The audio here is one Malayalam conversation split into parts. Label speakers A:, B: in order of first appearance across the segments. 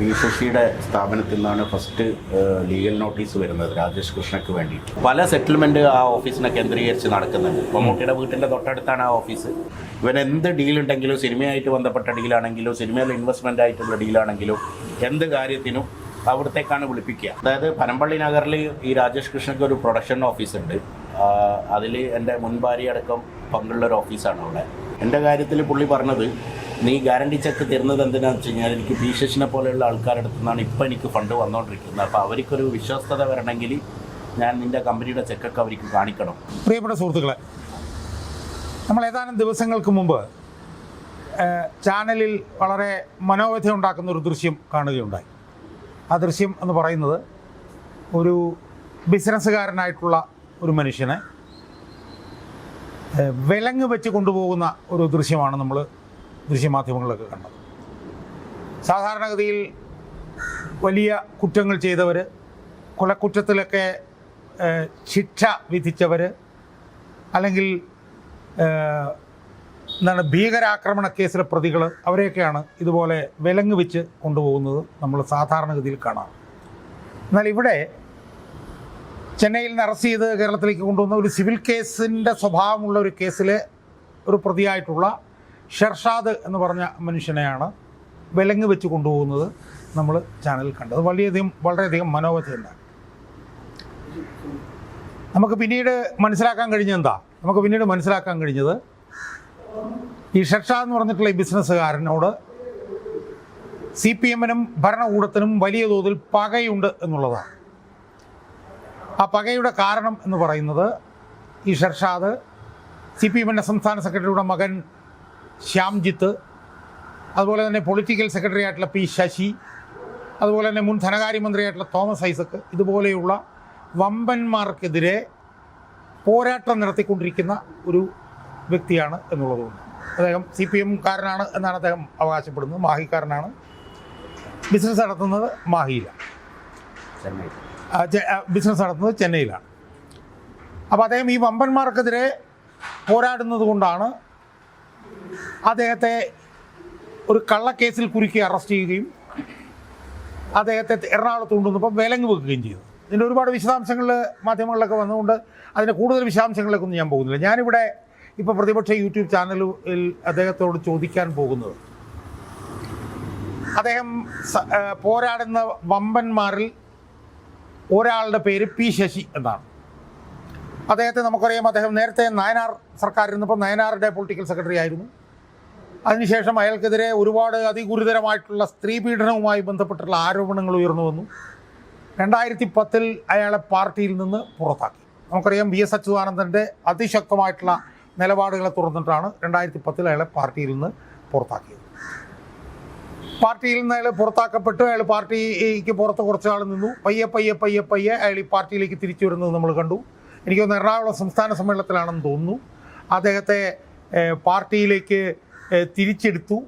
A: പി ശശിയുടെ സ്ഥാപനത്തിൽ നിന്നാണ് ഫസ്റ്റ് ലീഗൽ നോട്ടീസ് വരുന്നത് രാജേഷ് കൃഷ്ണയ്ക്ക് വേണ്ടി പല സെറ്റിൽമെന്റ് ആ ഓഫീസിനെ കേന്ദ്രീകരിച്ച് നടക്കുന്നുണ്ട്. മമ്മൂട്ടിയുടെ വീട്ടിന്റെ തൊട്ടടുത്താണ് ആ ഓഫീസ് ഇവൻ എന്ത് ഡീൽ ഉണ്ടെങ്കിലും സിനിമയായിട്ട് ബന്ധപ്പെട്ട ഡീലാണെങ്കിലും സിനിമയിൽ ഇൻവെസ്റ്റ്മെന്റ് ആയിട്ടുള്ള ഡീലാണെങ്കിലും എന്ത് കാര്യത്തിനും അവിടത്തേക്കാണ് വിളിപ്പിക്കുക. അതായത് പനമ്പള്ളി നഗറിൽ ഈ രാജേഷ് കൃഷ്ണയ്ക്ക് ഒരു പ്രൊഡക്ഷൻ ഓഫീസ് ഉണ്ട്. അതിൽ എന്റെ മുൻ ഭാര്യ അടക്കം പങ്കുള്ള ഒരു ഓഫീസാണ് അവിടെ. എന്റെ കാര്യത്തിൽ പുള്ളി പറഞ്ഞത് നീ ഗ്യാരണ്ടി ചെക്ക് തരുന്നത് എന്തിനാന്ന് വെച്ച് കഴിഞ്ഞാൽ എനിക്ക് പി ശശിനെ പോലെയുള്ള ആൾക്കാരുടെ അടുത്ത് നിന്നാണ് ഇപ്പോൾ എനിക്ക് ഫണ്ട് വന്നുകൊണ്ടിരിക്കുന്നത് അപ്പോൾ അവർക്കൊരു വിശ്വസ്തത വരണമെങ്കിൽ ഞാൻ നിന്റെ കമ്പനിയുടെ ചെക്കൊക്കെ അവർക്ക് കാണിക്കണം.
B: പ്രിയപ്പെട്ട സുഹൃത്തുക്കളെ നമ്മൾ ഏതാനും ദിവസങ്ങൾക്ക് മുമ്പ് ചാനലിൽ വളരെ മനോവ്യഥ ഉണ്ടാക്കുന്ന ഒരു ദൃശ്യം കാണുകയുണ്ടായി. ആ ദൃശ്യം എന്ന് പറയുന്നത് ഒരു ബിസിനസ്സുകാരനായിട്ടുള്ള ഒരു മനുഷ്യനെ വിലങ്ങ് വെച്ച് കൊണ്ടുപോകുന്ന ഒരു ദൃശ്യമാണ് നമ്മൾ ദൃശ്യമാധ്യമങ്ങളിലൊക്കെ കണ്ടത്. സാധാരണഗതിയിൽ വലിയ കുറ്റങ്ങൾ ചെയ്തവർ കൊലക്കുറ്റത്തിലൊക്കെ ശിക്ഷ വിധിച്ചവർ അല്ലെങ്കിൽ എന്താണ് ഭീകരാക്രമണ കേസിലെ പ്രതികൾ അവരെയൊക്കെയാണ് ഇതുപോലെ വിലങ്ങ് വെച്ച് കൊണ്ടുപോകുന്നത് നമ്മൾ സാധാരണഗതിയിൽ കാണാം എന്നാൽ ഇവിടെ ചെന്നൈയിൽ നിന്ന് അറസ്റ്റ് ചെയ്ത് കേരളത്തിലേക്ക് കൊണ്ടുവന്ന ഒരു സിവിൽ കേസിന്റെ സ്വഭാവമുള്ള ഒരു കേസിലെ ഒരു പ്രതിയായിട്ടുള്ള ഷെർഷാദ് എന്ന് പറഞ്ഞ മനുഷ്യനെയാണ് വിലങ്ങ് വെച്ച് കൊണ്ടുപോകുന്നത് നമ്മൾ ചാനലിൽ കണ്ടത്. വളരെയധികം വളരെയധികം മനോവധയുണ്ടായി നമുക്ക് പിന്നീട് മനസ്സിലാക്കാൻ കഴിഞ്ഞത് എന്താ? നമുക്ക് പിന്നീട് മനസ്സിലാക്കാൻ കഴിഞ്ഞത് ഈ ഷെർഷാദ് എന്ന് പറഞ്ഞിട്ടുള്ള ഈ ബിസിനസ്സുകാരനോട് സി പി എമ്മിനും ഭരണകൂടത്തിനും വലിയ തോതിൽ പകയുണ്ട് എന്നുള്ളതാണ്. ആ പകയുടെ കാരണം എന്ന് പറയുന്നത് ഈ ഷെർഷാദ് സി പി എമ്മിന്റെ സംസ്ഥാന സെക്രട്ടറിയുടെ മകൻ ശ്യാംജിത്ത് അതുപോലെ തന്നെ പൊളിറ്റിക്കൽ സെക്രട്ടറി ആയിട്ടുള്ള പി ശശി അതുപോലെ തന്നെ മുൻ ധനകാര്യമന്ത്രിയായിട്ടുള്ള തോമസ് ഐസക്ക് ഇതുപോലെയുള്ള വമ്പന്മാർക്കെതിരെ പോരാട്ടം നടത്തിക്കൊണ്ടിരിക്കുന്ന ഒരു വ്യക്തിയാണ് എന്നുള്ളതുകൊണ്ട്. അദ്ദേഹം സി പി എംകാരനാണ് എന്നാണ് അദ്ദേഹം അവകാശപ്പെടുന്നത്. മാഹിക്കാരനാണ്. ബിസിനസ് നടത്തുന്നത് മാഹിയിലാണ്. ബിസിനസ് നടത്തുന്നത് ചെന്നൈയിലാണ്. അപ്പോൾ അദ്ദേഹം ഈ വമ്പന്മാർക്കെതിരെ പോരാടുന്നത് കൊണ്ടാണ് അദ്ദേഹത്തെ ഒരു കള്ളക്കേസിൽ കുരുക്കി അറസ്റ്റ് ചെയ്യുകയും അദ്ദേഹത്തെ എറണാകുളത്ത് കൊണ്ടുവന്നപ്പോൾ വിലങ്ങ് വെക്കുകയും ചെയ്തു. ഇതിന്റെ ഒരുപാട് വിശദാംശങ്ങൾ മാധ്യമങ്ങളിലൊക്കെ വന്നുകൊണ്ട് അതിന്റെ കൂടുതൽ വിശദാംശങ്ങളിലേക്കൊന്നും ഞാൻ പോകുന്നില്ല. ഞാനിവിടെ ഇപ്പോൾ പ്രതിപക്ഷ യൂട്യൂബ് ചാനലിൽ അദ്ദേഹത്തോട് ചോദിക്കാൻ പോകുന്നത്. അദ്ദേഹം പോരാടുന്ന വമ്പന്മാരിൽ ഒരാളുടെ പേര് പി ശശി എന്നാണ്. അദ്ദേഹത്തെ നമുക്കറിയാം അദ്ദേഹം നേരത്തെ നയനാർ സർക്കാരിരുന്നപ്പോൾ നയനാറിന്റെ പൊളിറ്റിക്കൽ സെക്രട്ടറി ആയിരുന്നു. അതിനുശേഷം അയാൾക്കെതിരെ ഒരുപാട് അതിഗുരുതരമായിട്ടുള്ള സ്ത്രീ പീഡനവുമായി ബന്ധപ്പെട്ടുള്ള ആരോപണങ്ങൾ ഉയർന്നു വന്നു. രണ്ടായിരത്തി പത്തിൽ അയാളെ പാർട്ടിയിൽ നിന്ന് പുറത്താക്കി. നമുക്കറിയാം വി എസ് അച്യുതാനന്ദന്റെ അതിശക്തമായിട്ടുള്ള നിലപാടുകളെ തുറന്നിട്ടാണ് രണ്ടായിരത്തി പത്തിൽ അയാളെ പാർട്ടിയിൽ നിന്ന് പുറത്താക്കിയത്. പാർട്ടിയിൽ നിന്ന് അയാൾ പുറത്താക്കപ്പെട്ടു. അയാൾ പാർട്ടിക്ക് പുറത്ത് കുറച്ചാൾ നിന്നു. പയ്യെ പയ്യെ പയ്യെ പയ്യെ അയാൾ ഈ പാർട്ടിയിലേക്ക് തിരിച്ചു വരുന്നത് നമ്മൾ കണ്ടു. എനിക്ക് തോന്നുന്നു എറണാകുളം സംസ്ഥാന സമ്മേളനത്തിലാണെന്ന് തോന്നുന്നു. അദ്ദേഹത്തെ പാർട്ടിയിലേക്ക് തിരിച്ചെടുത്തു.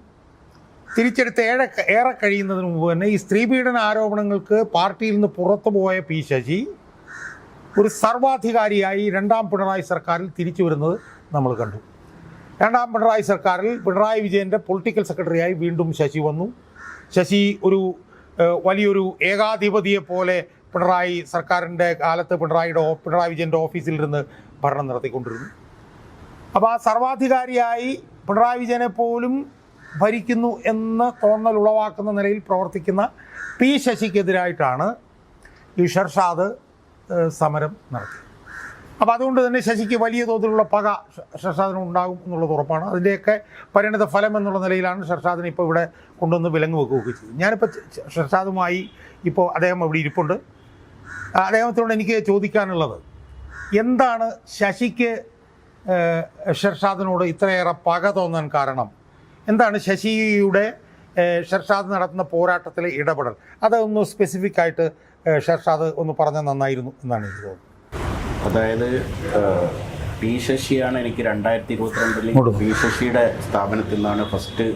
B: തിരിച്ചെടുത്ത് ഏറെ ഏറെ കഴിയുന്നതിന് മുമ്പ് തന്നെ ഈ സ്ത്രീപീഡന ആരോപണങ്ങൾക്ക് പാർട്ടിയിൽ നിന്ന് പുറത്തു പോയ പി ശശി ഒരു സർവാധികാരിയായി രണ്ടാം പിണറായി സർക്കാരിൽ തിരിച്ചു വരുന്നത് നമ്മൾ കണ്ടു. രണ്ടാം പിണറായി സർക്കാരിൽ പിണറായി വിജയന്റെ പൊളിറ്റിക്കൽ സെക്രട്ടറിയായി വീണ്ടും ശശി വന്നു. ശശി ഒരു വലിയൊരു ഏകാധിപതിയെ പോലെ പിണറായി സർക്കാരിന്റെ കാലത്ത് പിണറായിയുടെ പിണറായി വിജയന്റെ ഇരുന്ന് ഭരണം നടത്തിക്കൊണ്ടിരുന്നു. അപ്പോൾ ആ സർവാധികാരിയായി പിണറായി വിജയനെ പോലും ഭരിക്കുന്നു എന്ന് തോന്നൽ ഉളവാക്കുന്ന നിലയിൽ പ്രവർത്തിക്കുന്ന പി ശശിക്കെതിരായിട്ടാണ് ഈ ഷർഷാദ് സമരം നടത്തി അപ്പോൾ അതുകൊണ്ട് തന്നെ ശശിക്ക് വലിയ തോതിലുള്ള പക ഷർഷാദിന് ഉണ്ടാകും എന്നുള്ളത് ഉറപ്പാണ്. അതിന്റെയൊക്കെ പരിണിത ഫലം എന്നുള്ള നിലയിലാണ് ഷർഷാദിനെ ഇപ്പോൾ ഇവിടെ കൊണ്ടുവന്ന് വിലങ്ങ് വെക്കുകയൊക്കെ ചെയ്തത്. ഞാനിപ്പോൾ ഷർഷാദുമായി ഇപ്പോൾ അദ്ദേഹം അവിടെ ഇരിപ്പുണ്ട്. അദ്ദേഹത്തിനോട് എനിക്ക് ചോദിക്കാനുള്ളത് എന്താണ് ശശിക്ക് ഷർഷാദിനോട് ഇത്രയേറെ പക തോന്നാൻ കാരണം? എന്താണ് ശശിയുടെ ഷർഷാദ് നടത്തുന്ന പോരാട്ടത്തിലെ ഇടപെടൽ? അതൊന്ന് സ്പെസിഫിക് ആയിട്ട് ഷർഷാദ് ഒന്ന് പറഞ്ഞാൽ നന്നായിരുന്നു എന്നാണ് എനിക്ക് തോന്നുന്നത്.
A: അതായത് പി ശശിയാണ് എനിക്ക് രണ്ടായിരത്തി ഇരുപത്തിരണ്ടിൽ പി ശശിയുടെ സ്ഥാപനത്തിൽ നിന്നാണ് ഫസ്റ്റ്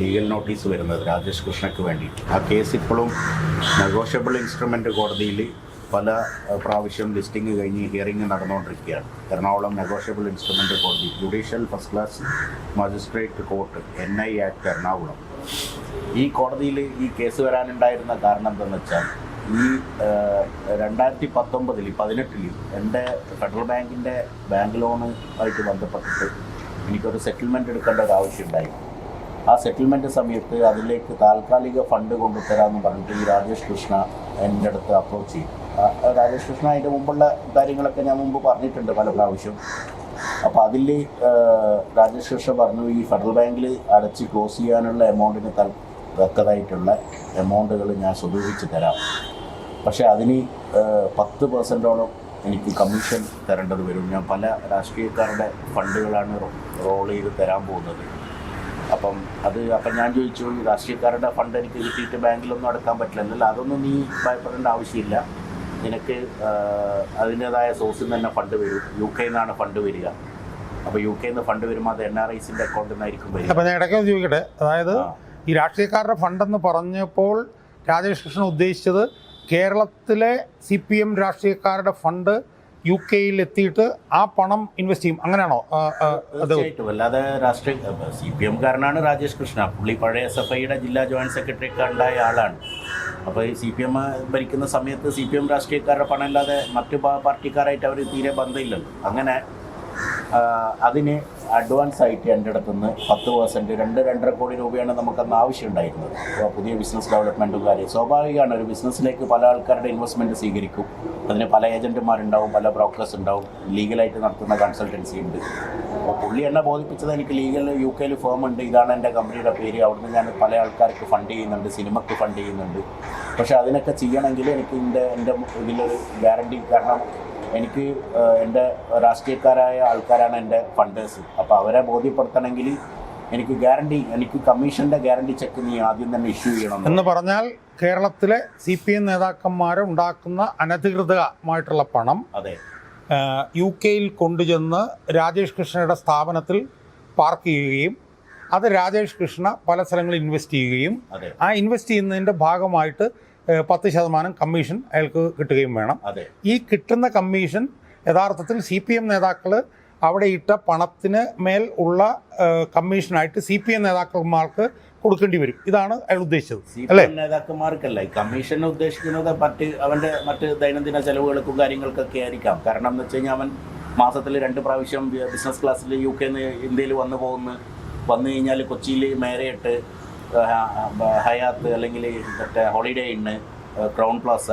A: ലീഗൽ നോട്ടീസ് വരുന്നത് രാജേഷ് കൃഷ്ണയ്ക്ക് വേണ്ടി ആ കേസ് ഇപ്പോഴും നെഗോഷ്യബിൾ ഇൻസ്ട്രുമെന്റ് കോടതിയിൽ പല പ്രാവശ്യം ലിസ്റ്റിംഗ് കഴിഞ്ഞ് ഹിയറിംഗ് നടന്നുകൊണ്ടിരിക്കുകയാണ്. എറണാകുളം നെഗോഷ്യബിൾ ഇൻസ്ട്രുമെന്റ് കോടതി judicial first class magistrate court N I act Ernakulam. ഈ കോടതിയിൽ ഈ കേസ് വരാനുണ്ടായിരുന്ന കാരണം എന്താണെന്ന് വെച്ചാൽ ഈ രണ്ടായിരത്തി പത്തൊമ്പതിൽ പതിനെട്ടിൽ എന്റെ ഫെഡറൽ ബാങ്കിന്റെ ബാങ്ക് ലോണ് ആയിട്ട് ബന്ധപ്പെട്ടിട്ട് എനിക്കൊരു സെറ്റിൽമെന്റ് എടുക്കേണ്ട ഒരു ആവശ്യമുണ്ടായി. ആ സെറ്റിൽമെന്റ് സമയത്ത് അതിലേക്ക് താൽക്കാലിക ഫണ്ട് കൊണ്ടുതരാമെന്ന് പറഞ്ഞിട്ട് ഈ രാജേഷ് കൃഷ്ണ എന്റെ അടുത്ത് അപ്രോച്ച് ചെയ്തു. രാജേഷ് കൃഷ്ണ അതിന്റെ മുമ്പുള്ള കാര്യങ്ങളൊക്കെ ഞാൻ മുമ്പ് പറഞ്ഞിട്ടുണ്ട് പല പ്രാവശ്യം. അപ്പോൾ അതിൽ രാജേഷ് കൃഷ്ണ പറഞ്ഞു ഈ ഫെഡറൽ ബാങ്കിൽ അടച്ച് ക്ലോസ് ചെയ്യാനുള്ള എമൗണ്ടിന് തക്കതായിട്ടുള്ള എമൗണ്ടുകൾ ഞാൻ സ്വരൂപിച്ച് തരാം. പക്ഷെ അതിന് പത്ത് പെർസെന്റോളം എനിക്ക് കമ്മീഷൻ തരേണ്ടത് വരും. ഞാൻ പല രാഷ്ട്രീയക്കാരുടെ ഫണ്ടുകളാണ് റോൾ ചെയ്ത് തരാൻ പോകുന്നത്. അപ്പം അത് അപ്പം ഞാൻ ചോദിച്ചു രാഷ്ട്രീയക്കാരുടെ ഫണ്ട് എനിക്ക് കിട്ടിയിട്ട് ബാങ്കിലൊന്നും അടക്കാൻ പറ്റില്ല. അതൊന്നും നീ ഭയപ്പെടേണ്ട ആവശ്യമില്ല. നിനക്ക് അതിന്റെതായ സോഴ്സിൽ നിന്ന് തന്നെ ഫണ്ട് വരും. യു കെയിൽ നിന്നാണ് ഫണ്ട് വരിക. അപ്പോൾ യു കെ നിന്ന് ഫണ്ട് വരുമ്പോൾ അത് എൻ ആർ ഐസിന്റെ അക്കൗണ്ടിൽ നിന്നായിരിക്കും വരിക.
B: അപ്പോൾ ഞാൻ ഇടയ്ക്ക് ചോദിക്കട്ടെ? അതായത്. ഈ രാഷ്ട്രീയക്കാരുടെ ഫണ്ടെന്ന് പറഞ്ഞപ്പോൾ രാജേഷ് കൃഷ്ണൻ ഉദ്ദേശിച്ചത് കേരളത്തിലെ സി പി എം രാഷ്ട്രീയക്കാരുടെ ഫണ്ട് യു കെയിൽ എത്തിയിട്ട് ആ പണം ഇൻവെസ്റ്റ് ചെയ്യും. അങ്ങനെയാണോ?
A: തീർച്ചയായിട്ടും. അല്ലാതെ രാഷ്ട്രീയ സി പി എം എംകാരനാണ് രാജേഷ് കൃഷ്ണ പുള്ളി പഴയ എസ് എഫ് ഐയുടെ ജില്ലാ ജോയിന്റ് സെക്രട്ടറി ഒക്കെ ഉണ്ടായ ആളാണ്. അപ്പോൾ സി പി എം ഭരിക്കുന്ന സമയത്ത് സി പി എം രാഷ്ട്രീയക്കാരുടെ പണം മറ്റു പാർട്ടിക്കാരായിട്ട് അവർ തീരെ ബന്ധമില്ലല്ലോ. അങ്ങനെ അതിന് അഡ്വാൻസ് ആയിട്ട് എന്റെ അടുത്തുനിന്ന് പത്ത് പെർസെന്റ് രണ്ട് രണ്ടര കോടി രൂപയാണ് നമുക്കന്ന് ആവശ്യമുണ്ടായിരുന്നത്. അപ്പോൾ പുതിയ ബിസിനസ് ഡെവലപ്മെന്റും കാര്യം സ്വാഭാവികമാണ് ഒരു ബിസിനസ്സിലേക്ക് പല ആൾക്കാരുടെ ഇൻവെസ്റ്റ്മെന്റ് സ്വീകരിക്കും. അതിന് പല ഏജന്റുമാരുണ്ടാവും പല ബ്രോക്കേഴ്സ് ഉണ്ടാവും ലീഗലായിട്ട് നടത്തുന്ന കൺസൾട്ടൻസി ഉണ്ട്. അപ്പോൾ പുള്ളി എന്നെ ബോധിപ്പിച്ചത് എനിക്ക് ലീഗൽ യു കെയിൽ ഫേം ഉണ്ട്. ഇതാണ് എന്റെ കമ്പനിയുടെ പേര്. അവിടുന്ന് ഞാൻ പല ആൾക്കാർക്ക് ഫണ്ട് ചെയ്യുന്നുണ്ട് സിനിമക്ക് ഫണ്ട് ചെയ്യുന്നുണ്ട്. പക്ഷേ അതിനൊക്കെ ചെയ്യണമെങ്കിൽ എനിക്ക് എന്റെ എന്റെ ഇതിലൊരു ഗ്യാരണ്ടി കാരണം എനിക്ക് എന്റെ രാഷ്ട്രീയക്കാരായ ആൾക്കാരാണ് എന്റെ ഫണ്ടേഴ്സ്. അപ്പോൾ അവരെ ബോധ്യപ്പെടുത്തണമെങ്കിൽ എനിക്ക് ഗ്യാരണ്ടി എനിക്ക് കമ്മീഷന്റെ ഗ്യാരണ്ടി ചെക്ക് നീ ആദ്യം തന്നെ ഇഷ്യൂ ചെയ്യണം.
B: എന്ന് പറഞ്ഞാൽ കേരളത്തിലെ സി പി എം നേതാക്കന്മാർ ഉണ്ടാക്കുന്ന അനധികൃതമായിട്ടുള്ള പണം
A: അതെ.
B: യു കെയിൽ കൊണ്ടുചെന്ന് രാജേഷ് കൃഷ്ണയുടെ സ്ഥാപനത്തിൽ പാർക്ക് ചെയ്യുകയും അത് രാജേഷ് കൃഷ്ണ പല സ്ഥലങ്ങളിൽ ഇൻവെസ്റ്റ് ചെയ്യുകയും
A: അതെ.
B: ആ ഇൻവെസ്റ്റ് ചെയ്യുന്നതിന്റെ ഭാഗമായിട്ട് പത്ത് ശതമാനം കമ്മീഷൻ അയാൾക്ക് കിട്ടുകയും വേണം. ഈ കിട്ടുന്ന കമ്മീഷൻ യഥാർത്ഥത്തിൽ സി പി എം നേതാക്കൾ അവിടെ ഇട്ട പണത്തിന് മേൽ ഉള്ള കമ്മീഷനായിട്ട് സി പി എം നേതാക്കന്മാർക്ക് കൊടുക്കേണ്ടി വരും. ഇതാണ് അയാൾ ഉദ്ദേശിച്ചത്. അല്ലേ?
A: നേതാക്കന്മാർക്കല്ല ഈ കമ്മീഷൻ ഉദ്ദേശിക്കുന്നത് മറ്റ് അവന്റെ മറ്റ് ദൈനംദിന ചെലവുകൾക്കും കാര്യങ്ങൾക്കൊക്കെ ആയിരിക്കാം. കാരണം എന്ന് വെച്ച് കഴിഞ്ഞാൽ അവൻ മാസത്തിൽ രണ്ട് പ്രാവശ്യം ബിസിനസ് ക്ലാസ്സിൽ യു കെ ഇന്ത്യയിൽ വന്നു പോകുന്നു. വന്നു കഴിഞ്ഞാൽ കൊച്ചിയിൽ മേരയിട്ട് ഹയാത്ത് അല്ലെങ്കിൽ മറ്റേ ഹോളിഡേ ഇണ്ണ് ക്രൗൺ പ്ലാസ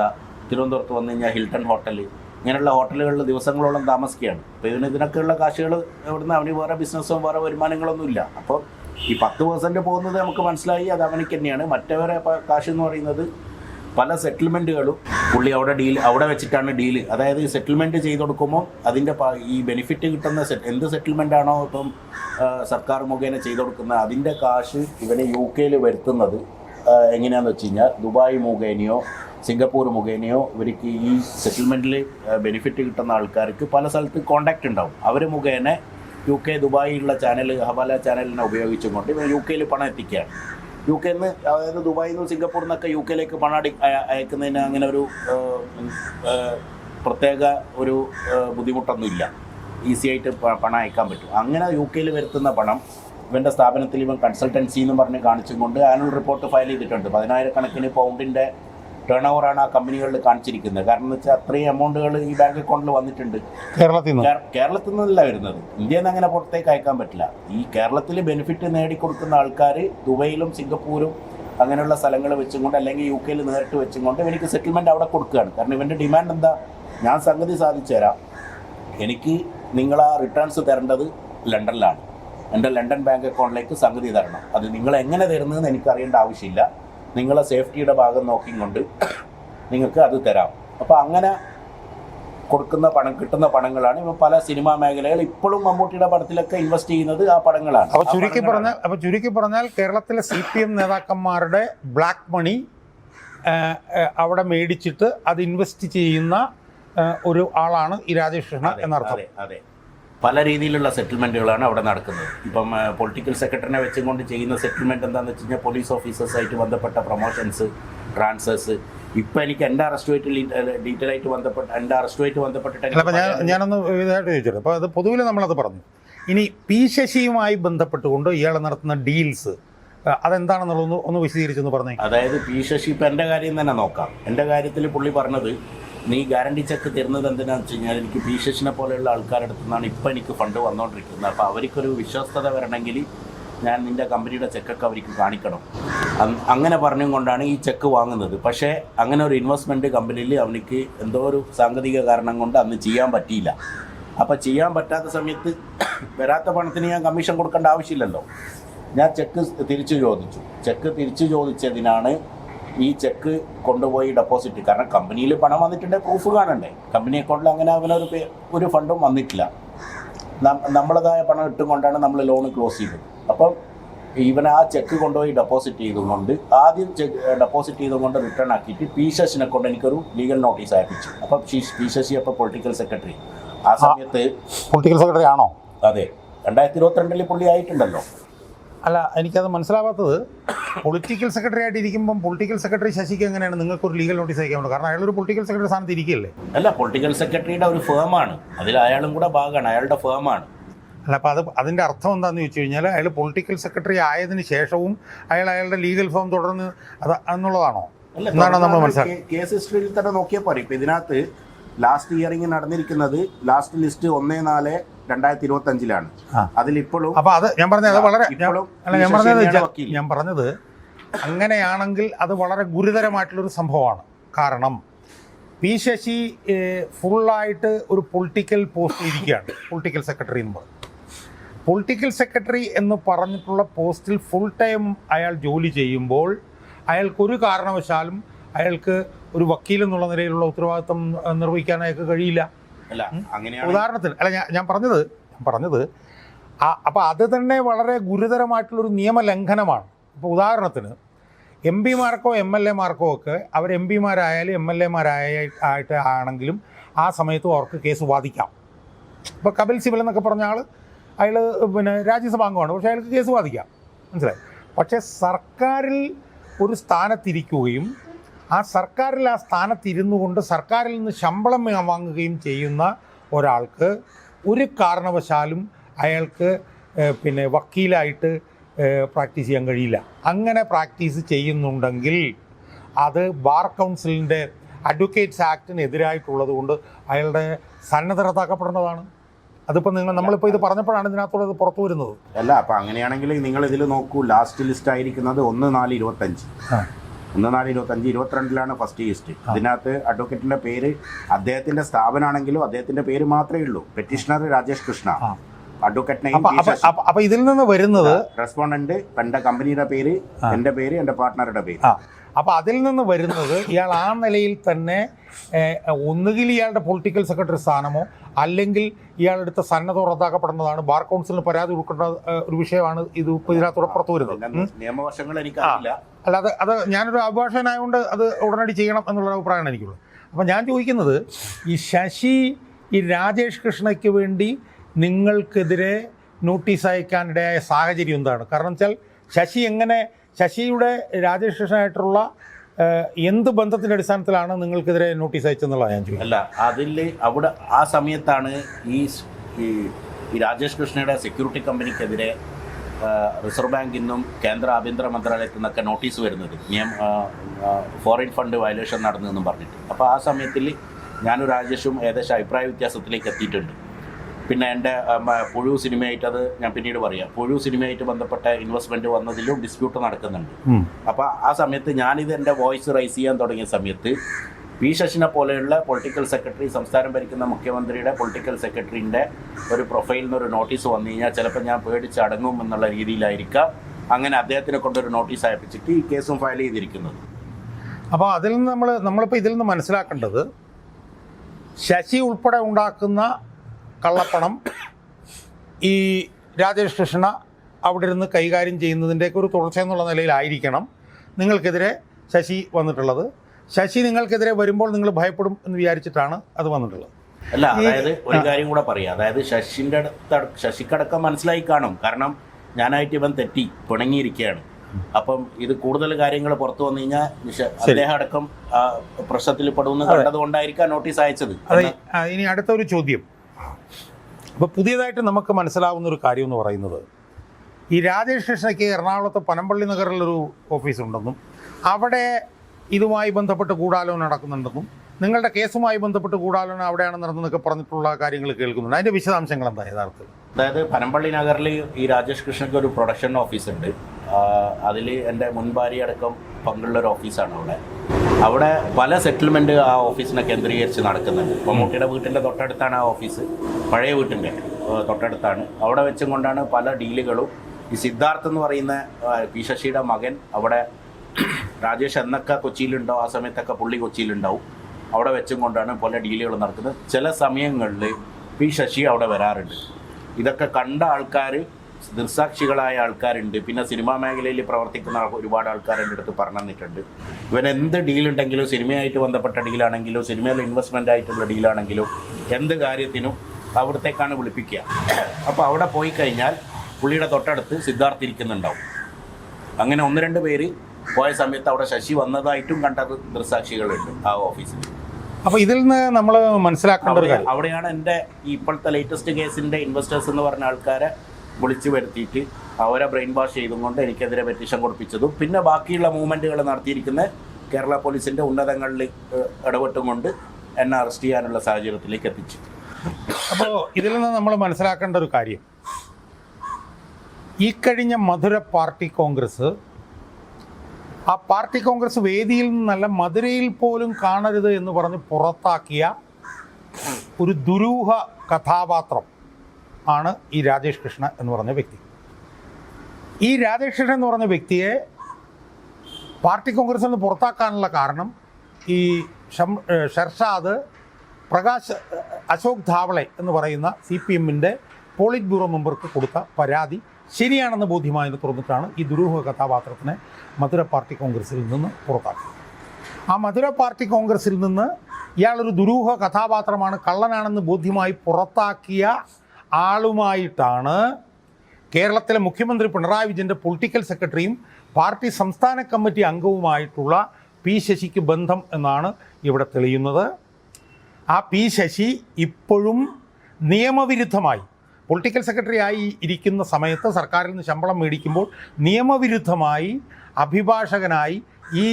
A: തിരുവനന്തപുരത്ത് വന്നു കഴിഞ്ഞാൽ ഹിൽട്ടൺ ഹോട്ടൽ ഇങ്ങനെയുള്ള ഹോട്ടലുകളിൽ ദിവസങ്ങളോളം താമസിക്കുകയാണ്. അപ്പോൾ ഇതിന് ഇതിനൊക്കെയുള്ള കാശുകൾ എവിടുന്ന് അവന് വേറെ ബിസിനസ്സോ വേറെ വരുമാനങ്ങളൊന്നും ഇല്ല. അപ്പോൾ ഈ പത്ത് പെർസെന്റ് പോകുന്നത് നമുക്ക് മനസ്സിലായി അത് അവനിക്ക് തന്നെയാണ്. മറ്റവരെ കാശ് എന്ന് പറയുന്നത് പല സെറ്റിൽമെന്റുകളും പുള്ളി അവിടെ ഡീൽ അവിടെ വെച്ചിട്ടാണ് ഡീൽ അതായത് സെറ്റിൽമെന്റ് ചെയ്ത് കൊടുക്കുമ്പോൾ അതിന്റെ ഈ ബെനിഫിറ്റ് കിട്ടുന്ന സെറ്റ് എന്ത് സെറ്റിൽമെന്റ് ആണോ ഇപ്പം സർക്കാർ മുഖേന ചെയ്ത് കൊടുക്കുന്ന അതിന്റെ കാശ് ഇവനെ യു കെയിൽ വരുത്തുന്നത് എങ്ങനെയാണെന്ന് വെച്ച് കഴിഞ്ഞാൽ ദുബായ് മുഖേനയോ സിംഗപ്പൂർ മുഖേനയോ ഇവർക്ക് ഈ സെറ്റിൽമെന്റിൽ ബെനിഫിറ്റ് കിട്ടുന്ന ആൾക്കാർക്ക് പല സ്ഥലത്ത് കോണ്ടാക്റ്റ് ഉണ്ടാവും. അവർ മുഖേന യു കെ ദുബായിലുള്ള ചാനൽ ഹവാല ചാനലിനെ ഉപയോഗിച്ചുകൊണ്ട് ഇവർ യു കെയിൽ പണം എത്തിക്കുകയാണ്. യു കെയിൽ നിന്ന് അതായത് ദുബായിൽ നിന്നും സിംഗപ്പൂരിൽ നിന്നൊക്കെ യു കെയിലേക്ക് പണം അടി അയക്കുന്നതിന് അങ്ങനെ ഒരു പ്രത്യേക ഒരു ബുദ്ധിമുട്ടൊന്നും ബുദ്ധിമുട്ടൊന്നുമില്ല. ഈസി ആയിട്ട് പണം അയക്കാൻ പറ്റും. അങ്ങനെ യു കെയിൽ വരുത്തുന്ന പണം ഇവന്റെ സ്ഥാപനത്തിൽ ഇവൻ കൺസൾട്ടൻസി എന്ന് പറഞ്ഞ് കാണിച്ചും കൊണ്ട് ആനുവൽ റിപ്പോർട്ട് ഫയൽ ചെയ്തിട്ടുണ്ട്. പതിനായിരക്കണക്കിന് പൗണ്ടിന്റെ ടേൺ ഓവറാണ് ആ കമ്പനികളിൽ കാണിച്ചിരിക്കുന്നത്. കാരണം എന്ന് വെച്ചാൽ അത്രയും എമൗണ്ടുകൾ ഈ ബാങ്ക് അക്കൗണ്ടിൽ വന്നിട്ടുണ്ട്.
B: കേരളത്തിൽ നിന്ന്?
A: കേരളത്തിൽ നിന്നല്ല വരുന്നത്. ഇന്ത്യയിൽ നിന്ന് അങ്ങനെ പുറത്തേക്ക് അയക്കാൻ പറ്റില്ല. ഈ കേരളത്തിൽ ബെനിഫിറ്റ് നേടിക്കൊടുക്കുന്ന ആൾക്കാർ ദുബൈയിലും സിംഗപ്പൂരും അങ്ങനെയുള്ള സ്ഥലങ്ങൾ വെച്ചും കൊണ്ട് അല്ലെങ്കിൽ യു കെയിൽ നേരിട്ട് വെച്ചും കൊണ്ട് എനിക്ക് സെറ്റിൽമെന്റ് അവിടെ കൊടുക്കുകയാണ്. കാരണം ഇവന്റെ ഡിമാൻഡ് എന്താ? ഞാൻ സംഗതി സാധിച്ചു തരാം. എനിക്ക് നിങ്ങൾ ആ റിട്ടേൺസ് തരേണ്ടത് ലണ്ടനിലാണ്. എന്റെ ലണ്ടൻ ബാങ്ക് അക്കൗണ്ടിലേക്ക് സംഗതി തരണം. അത് നിങ്ങൾ എങ്ങനെ തരുന്നതെന്ന് എനിക്കറിയേണ്ട ആവശ്യമില്ല. നിങ്ങളെ സേഫ്റ്റിയുടെ ഭാഗം നോക്കിക്കൊണ്ട് നിങ്ങൾക്ക് അത് തരാം. അപ്പോൾ അങ്ങനെ കൊടുക്കുന്ന പണം കിട്ടുന്ന പണങ്ങളാണ്. ഇപ്പം പല സിനിമാ മേഖലകൾ ഇപ്പോഴും മമ്മൂട്ടിയുടെ പടത്തിലൊക്കെ ഇൻവെസ്റ്റ് ചെയ്യുന്നത് ആ പടങ്ങളാണ്. അപ്പോൾ
B: ചുരുക്കി പറഞ്ഞാൽ അപ്പോൾ ചുരുക്കി പറഞ്ഞാൽ കേരളത്തിലെ സി പി എം നേതാക്കന്മാരുടെ ബ്ലാക്ക് മണി അവിടെ മേടിച്ചിട്ട് അത് ഇൻവെസ്റ്റ് ചെയ്യുന്ന ഒരു ആളാണ് ഈ രാജേഷ് കൃഷ്ണ എന്നർത്ഥം.
A: അതെ അതെ. പല രീതിയിലുള്ള സെറ്റിൽമെന്റുകളാണ് അവിടെ നടക്കുന്നത്. ഇപ്പം പൊളിറ്റിക്കൽ സെക്രട്ടറിനെ വെച്ചും കൊണ്ട് ചെയ്യുന്ന സെറ്റിൽമെന്റ് എന്താണെന്ന് വെച്ച് കഴിഞ്ഞാൽ പോലീസ് ഓഫീസേഴ്സായിട്ട് ബന്ധപ്പെട്ട പ്രൊമോഷൻസ് ട്രാൻസ്ഫേഴ്സ് ഇപ്പം എനിക്ക് എന്റെ അറസ്റ്റുമായിട്ട് ഡീറ്റെയിൽ ആയിട്ട് ബന്ധപ്പെട്ട് എന്റെ അറസ്റ്റുമായിട്ട് ബന്ധപ്പെട്ടിട്ട്
B: ഞാനൊന്ന് ഇതായിട്ട് ചോദിച്ചത് അപ്പോൾ അത് പൊതുവിൽ നമ്മളത് പറഞ്ഞു. ഇനി പി ശശിയുമായി ബന്ധപ്പെട്ടുകൊണ്ട് ഇയാൾ നടത്തുന്ന ഡീൽസ് അതെന്താണെന്നുള്ളത് ഒന്ന് വിശദീകരിച്ചൊന്ന് പറഞ്ഞേ.
A: അതായത് പി ശശി ഇപ്പം എന്റെ കാര്യം തന്നെ നോക്കാം. എന്റെ കാര്യത്തിൽ പുള്ളി പറഞ്ഞത് നീ ഗ്യാരണ്ടി ചെക്ക് തരുന്നത് എന്തിനാന്ന് വെച്ച് കഴിഞ്ഞാൽ എനിക്ക് പി ശശിനെ പോലെയുള്ള ആൾക്കാരുടെ അടുത്ത് നിന്നാണ് ഇപ്പം എനിക്ക് ഫണ്ട് വന്നുകൊണ്ടിരിക്കുന്നത് അപ്പോൾ അവർക്കൊരു വിശ്വസ്തത വരണമെങ്കിൽ ഞാൻ നിന്റെ കമ്പനിയുടെ ചെക്കൊക്കെ അവർക്ക് കാണിക്കണം. അങ്ങനെ പറഞ്ഞും കൊണ്ടാണ് ഈ ചെക്ക് വാങ്ങുന്നത്. പക്ഷേ അങ്ങനെ ഒരു ഇൻവെസ്റ്റ്മെന്റ് കമ്പനിയിൽ അവനിക്ക് എന്തോ ഒരു സാങ്കേതിക കാരണം കൊണ്ട് അന്ന് ചെയ്യാൻ പറ്റിയില്ല. അപ്പോൾ ചെയ്യാൻ പറ്റാത്ത സമയത്ത് വരാത്ത പണത്തിന് ഞാൻ കമ്മീഷൻ കൊടുക്കേണ്ട ആവശ്യമില്ലല്ലോ. ഞാൻ ചെക്ക് തിരിച്ചു ചോദിച്ചു. ചെക്ക് തിരിച്ചു ചോദിച്ചതിനാണ് ഈ ചെക്ക് കൊണ്ടുപോയി ഡെപ്പോസിറ്റ്. കാരണം കമ്പനിയിൽ പണം വന്നിട്ടുണ്ടെങ്കിൽ പ്രൂഫ് കാണണ്ടേ? കമ്പനി അക്കൗണ്ടിൽ അങ്ങനെ അവനൊരു ഒരു ഫണ്ടും വന്നിട്ടില്ല. നമ്മളതായ പണം ഇട്ടുകൊണ്ടാണ് നമ്മൾ ലോൺ ക്ലോസ് ചെയ്തത്. അപ്പം ഇവൻ ആ ചെക്ക് കൊണ്ടുപോയി ഡെപ്പോസിറ്റ് ചെയ്തുകൊണ്ട് ആദ്യം ചെക്ക് ഡെപ്പോസിറ്റ് ചെയ്തുകൊണ്ട് റിട്ടേൺ ആക്കിയിട്ട് പി ശശിനെ കൊണ്ട് എനിക്കൊരു ലീഗൽ നോട്ടീസ് അയപ്പിച്ചു. അപ്പം പി ശശി അപ്പോൾ പൊളിറ്റിക്കൽ സെക്രട്ടറി ആ സമയത്ത്
B: പൊളിറ്റിക്കൽ സെക്രട്ടറി ആണോ?
A: അതെ. രണ്ടായിരത്തി ഇരുപത്തിരണ്ടിൽ പുള്ളി ആയിട്ടുണ്ടല്ലോ.
B: അല്ല എനിക്കത് മനസ്സിലാവാത്തത് പൊളിറ്റിക്കൽ സെക്രട്ടറി ആയിട്ട് ഇരിക്കുമ്പോൾ പൊളിറ്റിക്കൽ സെക്രട്ടറി ശശിക്ക് എങ്ങനെയാണ്? നിങ്ങൾക്ക് ഒരു ലീഗൽ നോട്ടീസ് അയക്കാൻ കാരണം കാരണം ഒരു പൊളിറ്റിക്കൽ സെക്രട്ടറി സ്ഥാനത്ത് ഇരിക്കുകയല്ലേ?
A: അല്ല പൊളിറ്റിക്കൽ സെക്രട്ടറിയുടെ ഒരു ഫേമാണ് അതിൽ അയാളും കൂടെ ഭാഗമാണ്. അയാളുടെ ഫേമാണ്
B: അല്ല അപ്പോൾ അത് അതിന്റെ അർത്ഥം എന്താണെന്ന് ചോദിച്ചു കഴിഞ്ഞാൽ അയാൾ പൊളിറ്റിക്കൽ സെക്രട്ടറി ആയതിനു ശേഷവും അയാൾ അയാളുടെ ലീഗൽ ഫേം തുടർന്ന് അത് എന്നുള്ളതാണോ? എന്നാണ് നമ്മൾ മനസ്സിലാക്കുന്നത്.
A: കേസ് ഹിസ്റ്ററിയിൽ തന്നെ നോക്കിയാൽ പോരെ. ഇപ്പം ഇതിനകത്ത് ലാസ്റ്റ് ഇയറിംഗ് നടന്നിരിക്കുന്നത് ലാസ്റ്റ് ലിസ്റ്റ് ഒന്ന് നാല് രണ്ടായിരത്തി ഇരുപത്തി അഞ്ചിലാണ്. അതിലിപ്പോഴും
B: അപ്പോൾ അത് ഞാൻ പറഞ്ഞത് വളരെ ഞാൻ- പറഞ്ഞത്. ഞാൻ പറഞ്ഞത് അങ്ങനെയാണെങ്കിൽ അത് വളരെ ഗുരുതരമായിട്ടുള്ളൊരു സംഭവമാണ് കാരണം പി ശശി ഫുള്ളായിട്ട് ഒരു പൊളിറ്റിക്കൽ പോസ്റ്റ് ഇരിക്കുകയാണ് പൊളിറ്റിക്കൽ സെക്രട്ടറി എന്ന് പറഞ്ഞു പൊളിറ്റിക്കൽ സെക്രട്ടറി എന്ന് പറഞ്ഞിട്ടുള്ള പോസ്റ്റിൽ ഫുൾ ടൈം അയാൾ ജോലി ചെയ്യുമ്പോൾ അയാൾക്കൊരു കാരണവശാലും അയാൾക്ക് ഒരു വക്കീൽ എന്നുള്ള നിലയിലുള്ള ഉത്തരവാദിത്വം നിർവഹിക്കാനൊക്കെ കഴിയില്ല.
A: അല്ല അങ്ങനെയാണ്
B: ഉദാഹരണത്തിന് അല്ല ഞാൻ ഞാൻ പറഞ്ഞത് ഞാൻ പറഞ്ഞത് ആ അപ്പോൾ അത് തന്നെ വളരെ ഗുരുതരമായിട്ടുള്ളൊരു നിയമലംഘനമാണ് ഇപ്പോൾ ഉദാഹരണത്തിന് എം പിമാർക്കോ എം എൽ എമാർക്കോ ഒക്കെ അവർ എം പിമാരായാലും എം എൽ എമാരായ ആയിട്ട് ആണെങ്കിലും ആ സമയത്ത് അവർക്ക് കേസ് വാദിക്കാം. ഇപ്പോൾ കപിൽ സിബൽ എന്നൊക്കെ പറഞ്ഞ ആൾ അയാൾ പിന്നെ രാജ്യസഭാ അംഗമാണ് പക്ഷേ അയാൾക്ക് കേസ് വാദിക്കാം. മനസ്സിലായി? പക്ഷേ സർക്കാരിൽ ഒരു സ്ഥാനത്തിരിക്കുകയും ആ സർക്കാരിൽ ആ സ്ഥാനത്തിരുന്നു കൊണ്ട് സർക്കാരിൽ നിന്ന് ശമ്പളം വാങ്ങുകയും ചെയ്യുന്ന ഒരാൾക്ക് ഒരു കാരണവശാലും അയാൾക്ക് പിന്നെ വക്കീലായിട്ട് പ്രാക്ടീസ് ചെയ്യാൻ കഴിയില്ല. അങ്ങനെ പ്രാക്ടീസ് ചെയ്യുന്നുണ്ടെങ്കിൽ അത് ബാർ കൗൺസിലിന്റെ അഡ്വക്കേറ്റ്സ് ആക്ടിന് എതിരായിട്ടുള്ളത് കൊണ്ട് അയാളുടെ സന്നദ്ധ റദ്ദാക്കപ്പെടേണ്ടതാണ് അതിപ്പോൾ നിങ്ങൾ നമ്മളിപ്പോൾ ഇത് പറഞ്ഞപ്പോഴാണ് ഇതിനകത്തുള്ളത് പുറത്തു വരുന്നത്.
A: അല്ല അപ്പോൾ അങ്ങനെയാണെങ്കിൽ നിങ്ങൾ ഇതിൽ നോക്കൂ ലാസ്റ്റ് ലിസ്റ്റ് ആയിരിക്കുന്നത് ഒന്ന് നാല് ഇരുപത്തഞ്ച്. ഒന്ന് നാല് ഇരുപത്തഞ്ച് ഇരുപത്തിരണ്ടിലാണ് ഫസ്റ്റ് ഈസ്റ്റ് ഇതിനകത്ത് അഡ്വക്കേറ്റിന്റെ പേര് അദ്ദേഹത്തിന്റെ സ്ഥാപനമാണെങ്കിലും അദ്ദേഹത്തിന്റെ പേര് മാത്രമേ ഉള്ളൂ. Petitioner Rajesh Krishna. Advocate name
B: അപ്പൊ ഇതിൽ നിന്ന് വരുന്നത്
A: റെസ്പോണ്ടന്റ് എന്റെ കമ്പനിയുടെ പേര് എന്റെ പേര് എന്റെ പാർട്ട്ണറുടെ പേര്.
B: അപ്പൊ അതിൽ നിന്ന് വരുന്നത് ഇയാൾ ആ നിലയിൽ തന്നെ ഒന്നുകിൽ ഇയാളുടെ പൊളിറ്റിക്കൽ സെക്രട്ടറി സ്ഥാനമോ അല്ലെങ്കിൽ ഇയാളെടുത്ത സന്നദ്ധ റദ്ദാക്കപ്പെടുന്നതാണ് ബാർ കൗൺസിലിന് പരാതി കൊടുക്കേണ്ട ഒരു വിഷയമാണ് ഇത് ഇപ്പൊ ഇതിനകത്ത് പുറത്തു വരുന്നത്.
A: നിയമവശങ്ങൾ എനിക്കറിയില്ല.
B: അല്ലാതെ അത് ഞാനൊരു അഭിഭാഷകനായതുകൊണ്ട് അത് ഉടനടി ചെയ്യണം എന്നുള്ള അഭിപ്രായമാണ് എനിക്കുള്ളത്. അപ്പം ഞാൻ ചോദിക്കുന്നത് ഈ ശശി ഈ രാജേഷ് കൃഷ്ണയ്ക്ക് വേണ്ടി നിങ്ങൾക്കെതിരെ നോട്ടീസ് അയക്കാനിടയായ സാഹചര്യം എന്താണ്? കാരണം വെച്ചാൽ ശശി എങ്ങനെ ശശിയുടെ രാജേഷ് എന്ത് ബന്ധത്തിന്റെ അടിസ്ഥാനത്തിലാണ് നിങ്ങൾക്കെതിരെ നോട്ടീസ് അയച്ചെന്നുള്ളതാണ് ഞാൻ ചോദിക്കുന്നത്.
A: അല്ല അതിൽ അവിടെ ആ സമയത്താണ് ഈ ഈ രാജേഷ് കൃഷ്ണയുടെ സെക്യൂരിറ്റി കമ്പനിക്കെതിരെ റിസർവ് ബാങ്കിൽ നിന്നും കേന്ദ്ര ആഭ്യന്തര മന്ത്രാലയത്തിൽ നിന്നൊക്കെ നോട്ടീസ് വരുന്നത്. ആ, ഫോറിൻ ഫണ്ട് വയലേഷൻ നടന്നതെന്നും പറഞ്ഞിട്ട്. അപ്പോൾ ആ സമയത്തിൽ ഞാനും രാജേഷും ഏകദേശം അഭിപ്രായ വ്യത്യാസത്തിലേക്ക് എത്തിയിട്ടുണ്ട്. പിന്നെ എന്റെ പുഴു സിനിമയായിട്ട് അത് ഞാൻ പിന്നീട് പറയാം. പുഴു സിനിമയായിട്ട് ബന്ധപ്പെട്ട ഇൻവെസ്റ്റ്മെന്റ് വന്നതിലും ഡിസ്പ്യൂട്ട് നടക്കുന്നുണ്ട്. അപ്പോൾ ആ സമയത്ത് ഞാനിത് എന്റെ വോയിസ് റൈസ് ചെയ്യാൻ തുടങ്ങിയ സമയത്ത് പി ശശിനെ പോലെയുള്ള പൊളിറ്റിക്കൽ സെക്രട്ടറി സംസ്ഥാനം ഭരിക്കുന്ന മുഖ്യമന്ത്രിയുടെ പൊളിറ്റിക്കൽ സെക്രട്ടറിന്റെ ഒരു പ്രൊഫൈലിൽ നിന്ന് ഒരു നോട്ടീസ് വന്നു കഴിഞ്ഞാൽ ചിലപ്പോൾ ഞാൻ പേടിച്ചടങ്ങും എന്നുള്ള രീതിയിലായിരിക്കാം. അങ്ങനെ അദ്ദേഹത്തിനെ കൊണ്ടൊരു നോട്ടീസ് അയപ്പിച്ചിട്ട് ഈ കേസും ഫയൽ ചെയ്തിരിക്കുന്നത്.
B: അപ്പോൾ അതിൽ നിന്ന് നമ്മൾ നമ്മളിപ്പോൾ ഇതിൽ നിന്ന് മനസ്സിലാക്കേണ്ടത് ശശി ഉൾപ്പെടെ ഉണ്ടാക്കുന്ന കള്ളപ്പണം. ഈ രാജേഷ് കൃഷ്ണ അവിടെ ഇരുന്ന് കൈകാര്യം ചെയ്യുന്നതിന്റെയൊക്കെ ഒരു തുടർച്ച എന്നുള്ള നിലയിലായിരിക്കണം. നിങ്ങൾക്കെതിരെ ശശി വന്നിട്ടുള്ളത്. ശശി നിങ്ങൾക്കെതിരെ വരുമ്പോൾ നിങ്ങൾ ഭയപ്പെടും എന്ന് വിചാരിച്ചിട്ടാണ് അത് വന്നിട്ടുള്ളത്.
A: അല്ല അതായത് ഒരു കാര്യം കൂടെ പറയാം. അതായത് ശശിന്റെ അടുത്ത് ശശിക്കടക്കം മനസ്സിലായി കാണും. കാരണം ഞാനായിട്ട് ഇവൻ തെറ്റി പിണങ്ങിയിരിക്കുകയാണ്. അപ്പം ഇത് കൂടുതൽ കാര്യങ്ങൾ പുറത്തു വന്നു കഴിഞ്ഞാൽ അദ്ദേഹം അടക്കം പ്രശ്നത്തിൽ പെടുമെന്ന് കണ്ടതുകൊണ്ടായിരിക്കാം നോട്ടീസ് അയച്ചത്.
B: അതെ. ഇനി അടുത്ത ഒരു ചോദ്യം. അപ്പോൾ പുതിയതായിട്ട് നമുക്ക് മനസ്സിലാവുന്ന ഒരു കാര്യം എന്ന് പറയുന്നത് ഈ രാജേഷ് കൃഷ്ണയ്ക്ക് എറണാകുളത്ത് പനമ്പള്ളി നഗറിലൊരു ഓഫീസുണ്ടെന്നും അവിടെ ഇതുമായി ബന്ധപ്പെട്ട് ഗൂഢാലോചന നടക്കുന്നുണ്ടെന്നും നിങ്ങളുടെ കേസുമായി ബന്ധപ്പെട്ട് ഗൂഢാലോചന അവിടെയാണ് നടന്നതെന്നൊക്കെ പറഞ്ഞിട്ടുള്ള കാര്യങ്ങൾ കേൾക്കുന്നുണ്ട്. അതിന്റെ വിശദാംശങ്ങൾ എന്താ യഥാർത്ഥത്തിൽ?
A: അതായത് പനമ്പള്ളി നഗറിൽ ഈ രാജേഷ് കൃഷ്ണയ്ക്ക് ഒരു പ്രൊഡക്ഷൻ ഓഫീസ് ഉണ്ട് അതിൽ എന്റെ മുൻ ഭാര്യ അടക്കം പങ്കുള്ള ഒരു ഓഫീസാണ് അവിടെ. അവിടെ പല സെറ്റിൽമെന്റ് ആ ഓഫീസിനെ കേന്ദ്രീകരിച്ച് നടക്കുന്നുണ്ട്. മമ്മൂട്ടിയുടെ വീട്ടിന്റെ തൊട്ടടുത്താണ് ആ ഓഫീസ്. പഴയ വീട്ടിന്റെ തൊട്ടടുത്താണ്. അവിടെ വെച്ചും കൊണ്ടാണ് പല ഡീലുകളും. ഈ സിദ്ധാർത്ഥ് എന്ന് പറയുന്ന പി ശശിയുടെ മകൻ അവിടെ രാജേഷ് എന്നൊക്കെ കൊച്ചിയിലുണ്ടോ ആ സമയത്തൊക്കെ പുള്ളി കൊച്ചിയിലുണ്ടാവും. അവിടെ വെച്ചും കൊണ്ടാണ് പല ഡീലുകൾ നടക്കുന്നത്. ചില സമയങ്ങളിൽ പി ശശി അവിടെ വരാറുണ്ട്. ഇതൊക്കെ കണ്ട ആൾക്കാർ ദൃസാക്ഷികളായ ആൾക്കാരുണ്ട്. പിന്നെ സിനിമാ മേഖലയിൽ പ്രവർത്തിക്കുന്ന ഒരുപാട് ആൾക്കാർ എന്റെ അടുത്ത് പറഞ്ഞു തന്നിട്ടുണ്ട് ഇവൻ എന്ത് ഡീലുണ്ടെങ്കിലും സിനിമയായിട്ട് ബന്ധപ്പെട്ട ഡീലാണെങ്കിലും സിനിമയിൽ ഇൻവെസ്റ്റ്മെന്റ് ആയിട്ടുള്ള ഡീലാണെങ്കിലും എന്ത് കാര്യത്തിനും അവിടത്തേക്കാണ് വിളിപ്പിക്കുക. അപ്പോൾ അവിടെ പോയി കഴിഞ്ഞാൽ പുള്ളിയുടെ തൊട്ടടുത്ത് സിദ്ധാർത്ഥ് ഇരിക്കുന്നുണ്ടാവും. അങ്ങനെ ഒന്ന് രണ്ട് പേര് പോയ സമയത്ത് അവിടെ ശശി വന്നതായിട്ടും കണ്ടത് ദൃസാക്ഷികളുണ്ട് ആ ഓഫീസിൽ.
B: അപ്പോൾ ഇതിൽ നിന്ന് നമ്മൾ മനസ്സിലാക്കേണ്ട
A: അവിടെയാണ് എന്റെ ഇപ്പോഴത്തെ ലേറ്റസ്റ്റ് കേസിന്റെ ഇൻവെസ്റ്റേഴ്സ് എന്ന് പറഞ്ഞ ആൾക്കാരെ വിളിച്ചു വരുത്തിയിട്ട് അവരെ ബ്രെയിൻ വാഷ് ചെയ്തും കൊണ്ട് എനിക്കെതിരെ പെറ്റീഷൻ കൊടുപ്പിച്ചതും. പിന്നെ ബാക്കിയുള്ള മൂവ്മെന്റുകൾ നടത്തിയിരിക്കുന്ന കേരള പോലീസിന്റെ ഉന്നതങ്ങളിൽ ഇടപെട്ടും കൊണ്ട് എന്നെ അറസ്റ്റ് ചെയ്യാനുള്ള സാഹചര്യത്തിലേക്ക് എത്തിച്ചു.
B: അപ്പോൾ ഇതിൽ നിന്ന് നമ്മൾ മനസ്സിലാക്കേണ്ട ഒരു കാര്യം. ഈ കഴിഞ്ഞ മധുര പാർട്ടി കോൺഗ്രസ് ആ പാർട്ടി കോൺഗ്രസ് വേദിയിൽ നിന്നല്ല മധുരയിൽ പോലും കാണരുത് എന്ന് പറഞ്ഞ് പുറത്താക്കിയ ഒരു ദുരൂഹ കഥാപാത്രം. ആണ് ഈ രാജേഷ് കൃഷ്ണ എന്ന് പറഞ്ഞ വ്യക്തി. ഈ രാജേഷ് കൃഷ്ണൻ എന്ന് പറഞ്ഞ വ്യക്തിയെ പാർട്ടി കോൺഗ്രസിൽ നിന്ന് പുറത്താക്കാനുള്ള കാരണം ഈ ഷർഷാദ് പ്രകാശ് അശോക് ധാവളെ എന്ന് പറയുന്ന സി പി എമ്മിന്റെ പോളിറ്റ് ബ്യൂറോ മെമ്പർക്ക് കൊടുത്ത പരാതി ശരിയാണെന്ന് ബോധ്യമായതിനെ തുടർന്നിട്ടാണ് ഈ ദുരൂഹ കഥാപാത്രത്തിനെ മധുര പാർട്ടി കോൺഗ്രസിൽ നിന്ന് പുറത്താക്കിയത്. ആ മധുര പാർട്ടി കോൺഗ്രസിൽ നിന്ന് ഇയാളൊരു ദുരൂഹ കഥാപാത്രമാണ് കള്ളനാണെന്ന് ബോധ്യമായി പുറത്താക്കിയ ആളുമായിട്ടാണ് കേരളത്തിലെ മുഖ്യമന്ത്രി പിണറായി വിജയന്റെ പൊളിറ്റിക്കൽ സെക്രട്ടറിയും പാർട്ടി സംസ്ഥാന കമ്മിറ്റി അംഗവുമായിട്ടുള്ള പി ശശിക്ക് ബന്ധം എന്നാണ് ഇവിടെ തെളിയുന്നത്. ആ പി ശശി ഇപ്പോഴും നിയമവിരുദ്ധമായി പൊളിറ്റിക്കൽ സെക്രട്ടറി ആയി ഇരിക്കുന്ന സമയത്ത് സർക്കാരിൽ നിന്ന് ശമ്പളം മേടിക്കുമ്പോൾ നിയമവിരുദ്ധമായി അഭിഭാഷകനായി ഈ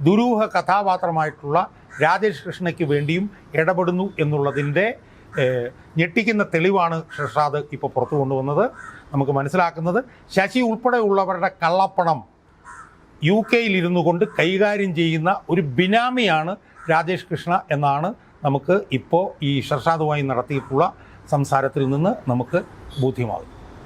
B: ദുരൂഹ കഥാപാത്രമായിട്ടുള്ള രാജേഷ് കൃഷ്ണയ്ക്ക് വേണ്ടിയും ഇടപെടുന്നു എന്നുള്ളതിന്റെ ഞെട്ടിക്കുന്ന തെളിവാണ് ഷർഷാദ് ഇപ്പോൾ പുറത്തു കൊണ്ടുവന്നത്. നമുക്ക് മനസ്സിലാക്കുന്നത് ശശി ഉൾപ്പെടെയുള്ളവരുടെ കള്ളപ്പണം യു കെയിൽ ഇരുന്നു കൊണ്ട് കൈകാര്യം ചെയ്യുന്ന ഒരു ബിനാമിയാണ് രാജേഷ് കൃഷ്ണ എന്നാണ് നമുക്ക് ഇപ്പോൾ ഈ ഷർഷാദുമായി നടത്തിയിട്ടുള്ള സംസാരത്തിൽ നിന്ന് നമുക്ക് ബോധ്യമാകും